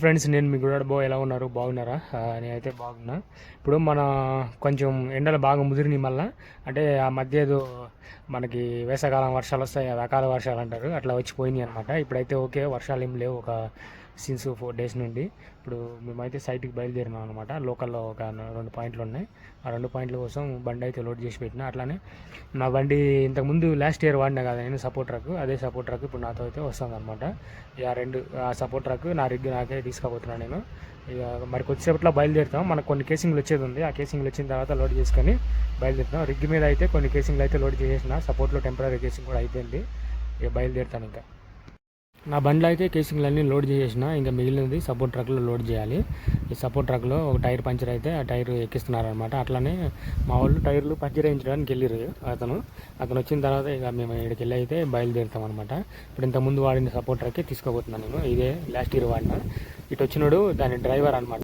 Friends నేను మీ కూడా బో ఎలా ఉన్నారు? బాగున్నారా? నేనైతే బాగున్నా. ఇప్పుడు మన కొంచెం ఎండలు బాగా ముదిరినాయి మళ్ళా. అంటే ఆ మధ్య ఏదో మనకి వేసవకాలం వర్షాలు వస్తాయి రకాల అకాల వర్షాలు అంటారు. అట్లా వచ్చి అనమాట ఇప్పుడైతే ఓకే వర్షాలు ఏం లేవు. ఒక సిన్స్ ఫోర్ డేస్ నుండి. ఇప్పుడు మేమైతే సైట్కి బయలుదేరినాం అనమాట లోకల్లో ఒక రెండు పాయింట్లు ఉన్నాయి. ఆ రెండు పాయింట్ల కోసం బండి అయితే లోడ్ చేసి పెట్టిన. అట్లానే నా బండి ఇంతకుముందు లాస్ట్ ఇయర్ వాడినా కదా నేను సపోర్ట్ ట్రక్ అదే సపోర్ట్ ట్రక్ ఇప్పుడు నాతో అయితే వస్తుంది అనమాట ఇక రెండు ఆ సపోర్ట్ ట్రక్ నా రిగ్ నాకే తీసుకుపోతున్నాను నేను. ఇక మరి కొద్దిసేపట్లో బయలుదేరుతాం. మనకు కొన్ని కేసింగ్లు వచ్చేది ఉంది. ఆ కేసింగ్లు వచ్చిన తర్వాత లోడ్ చేసుకొని బయలుదేరుతాం రిగ్ మీద అయితే కొన్ని కేసింగ్లు అయితే లోడ్ చేసేసిన. సపోర్ట్లో టెంపరీ కేసింగ్ కూడా అయిపోయింది. ఇక బయలుదేరుతాను ఇంకా. నా బండ్లో అయితే కేసింగ్లు అన్నీ లోడ్ చేసేసిన. ఇంకా మిగిలినది సపోర్ట్ ట్రక్లో లోడ్ చేయాలి. ఈ సపోర్ట్ ట్రక్లో ఒక టైర్ పంచర్ అయితే ఆ టైర్ ఎక్కిస్తున్నారు అనమాట అట్లానే మా వాళ్ళు టైర్లు పంచర్ వేయించడానికి వెళ్ళారు అతను. అతను వచ్చిన తర్వాత ఇక మేము ఇక్కడికి వెళ్ళి అయితే బయలుదేరుతాం అనమాట ఇప్పుడు ఇంత ముందు వాడిన సపోర్ట్ ట్రక్కే తీసుకోబోతున్నాను నేను. ఇదే లాస్ట్ ఇయర్ వాడిన. ఇటు వచ్చినోడు దాని డ్రైవర్ అనమాట